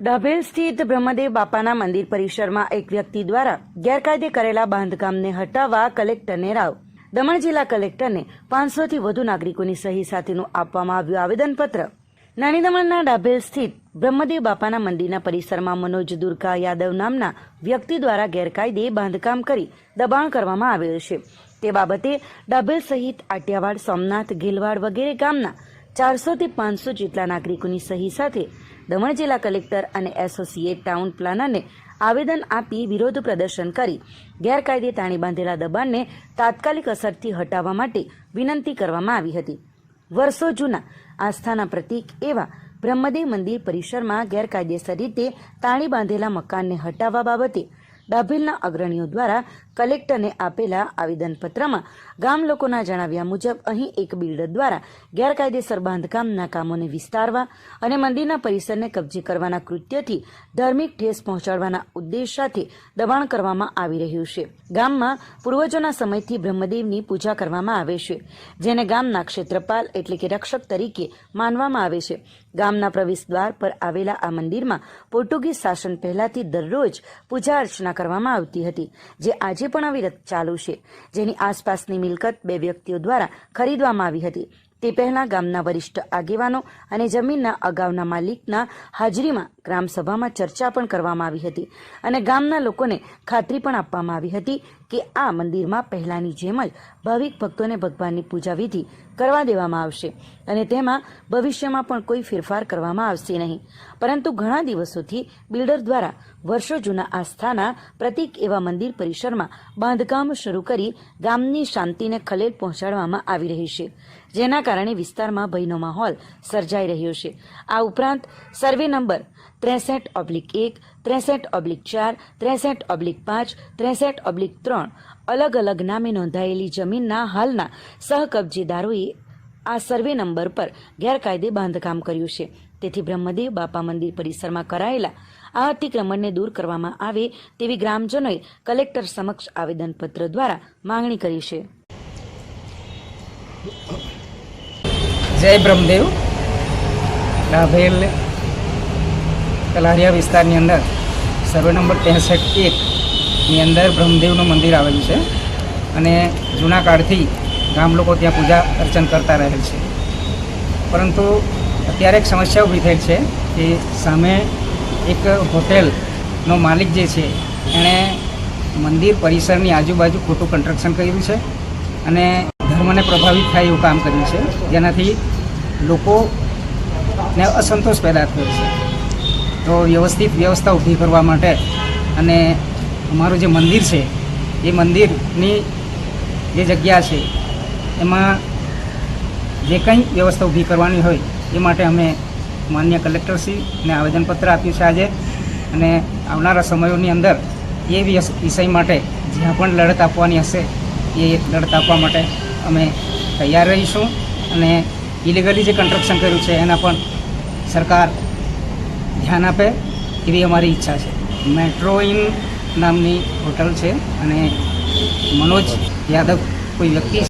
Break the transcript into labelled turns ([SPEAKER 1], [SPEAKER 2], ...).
[SPEAKER 1] ડાભેલ સ્થિત બ્રહ્મદેવ બાપાના મંદિર પરિસરમાં એક વ્યક્તિ દ્વારા ગેરકાયદે કરેલા બાંધકામને હટાવવા કલેક્ટરને રાવ. દમણ જિલ્લા કલેક્ટરને પાંચસોથી વધુ નાગરિકોની સહી સાથેનું આપવામાં આવ્યું આવેદનપત્ર. નાની દમણના ડાભેલ સ્થિત બ્રહ્મદેવ બાપાના મંદિરના પરિસરમાં મનોજ દુર્ગા યાદવ નામના વ્યક્તિ દ્વારા ગેરકાયદે બાંધકામ કરી દબાણ કરવામાં આવેલ છે. તે બાબતે ડાભેલ સહિત આટિયાવાડ, સોમનાથ, ગેલવાડ વગેરે ગામના ચારસોથી પાંચસો જેટલા નાગરિકોની સહી સાથે દમણ જિલ્લા કલેક્ટર અને એસોસિએટ ટાઉન પ્લાનરને આવેદન આપી વિરોધ પ્રદર્શન કરી. ગેરકાયદે તાણી બાંધેલા દબાણને તાત્કાલિક અસરથી હટાવવા માટે વિનંતી કરવામાં આવી હતી. વર્ષો જૂના આસ્થાના પ્રતીક એવા બ્રહ્મદેવ મંદિર પરિસરમાં ગેરકાયદેસર રીતે તાણી બાંધેલા મકાનને હટાવવા બાબતે ડાભેલના અગ્રણીઓ દ્વારા કલેક્ટરને આપેલા આવેદનપત્રમાં ગામ લોકોના જણાવ્યા મુજબ અહીં એક બિલ્ડર દ્વારા ગેરકાયદેસર બાંધકામના કામોને વિસ્તારવા અને મંદિરના પરિસરને કબજે કરવાના કૃત્યથી ધાર્મિક ઠેસ પહોંચાડવાના ઉદ્દેશ સાથે દબાણ કરવામાં આવી રહ્યું છે. ગામમાં પૂર્વજોના સમયથી બ્રહ્મદેવની પૂજા કરવામાં આવે છે, જેને ગામના ક્ષેત્રપાલ એટલે કે રક્ષક તરીકે માનવામાં આવે છે. ગામના પ્રવેશ દ્વાર પર આવેલા આ મંદિરમાં પોર્ટુગીઝ શાસન પહેલાથી દરરોજ પૂજા અર્ચના કરવામાં આવતી હતી, જે આજે પણ અવિરત ચાલુ છે. જેની આસપાસની મિલકત બે વ્યક્તિઓ દ્વારા ખરીદવામાં આવી હતી. તે પહેલા ગામના વરિષ્ઠ આગેવાનો અને જમીનના અગાઉના માલિકના હાજરીમાં ગ્રામસભામાં ચર્ચા પણ કરવામાં આવી હતી અને ગામના લોકોને ખાતરી પણ આપવામાં આવી હતી કે આ મંદિરમાં પહેલાની જેમ જ ભાવિક ભક્તોને ભગવાનની પૂજા વિધિ કરવા દેવામાં આવશે અને તેમાં ભવિષ્યમાં પણ કોઈ ફેરફાર કરવામાં આવશે નહીં. પરંતુ ઘણા દિવસોથી બિલ્ડર દ્વારા વર્ષો જૂના આસ્થાના પ્રતીક એવા મંદિર પરિસરમાં બાંધકામ શરૂ કરી ગામની શાંતિને ખલેલ પહોંચાડવામાં આવી રહી છે, જેના કારણે વિસ્તારમાં ભયનો માહોલ સર્જાઈ રહ્યો છે. આ ઉપરાંત સર્વે નંબર ત્રેસઠ ઓબ્લિક એક ત્રેસઠ ઓબ્લિક ચાર, ત્રેસઠ ઓબ્લિક પાંચ, ત્રેસઠ ઓબ્લિક ત્રણ. અલગ અલગ નામે નોંધાયેલી જમીનના હાલના સહકબજેદારોએ આ સર્વે નંબર પર ગેરકાયદે બાંધકામ કર્યું છે. તેથી બ્રહ્મદેવ બાપા મંદિર પરિસરમાં કરાયેલા આ અતિક્રમણને દૂર કરવામાં આવે તેવી ગ્રામજનોએ કલેક્ટર સમક્ષ આવેદનપત્ર દ્વારા માંગણી કરી છે.
[SPEAKER 2] જય બ્રહ્મદેવ. કલારિયા વિસ્તારની અંદર સર્વે નંબર ત્રેસઠ એકની અંદર બ્રહ્મદેવનું મંદિર આવેલું છે અને જૂના કાળથી ગામ લોકો ત્યાં પૂજા અર્ચન કરતા રહેલ છે. પરંતુ અત્યારે એક સમસ્યા ઊભી થઈ છે કે સામે એક હોટેલનો માલિક જે છે, એણે મંદિર પરિસરની આજુબાજુ ખોટું કન્સ્ટ્રક્શન કર્યું છે અને ધર્મને પ્રભાવિત થાય એવું કામ કર્યું છે. જેનાથી લોકોને અસંતોષ પેદા થયો છે. તો વ્યવસ્થિત વ્યવસ્થા ઊભી કરવા માટે અને અમારું જે મંદિર છે, એ મંદિરની જે જગ્યા છે, એમાં જે કંઈ વ્યવસ્થા ઊભી કરવાની હોય, એ માટે અમે માન્ય કલેક્ટરશ્રીને આવેદનપત્ર આપ્યું છે આજે. અને આવનારા સમયોની અંદર એ વિષ- વિષય માટે જ્યાં પણ લડત આપવાની હશે, એ લડત આપવા માટે અમે તૈયાર રહીશું. અને ઇલીગલી જે કન્સ્ટ્રક્શન કર્યું છે, એના પણ સરકાર ધ્યાન આપે એવી અમારી ઈચ્છા છે. મેટ્રો ઇન નામની હોટલ છે અને મનોજ યાદવ કોઈ વ્યક્તિ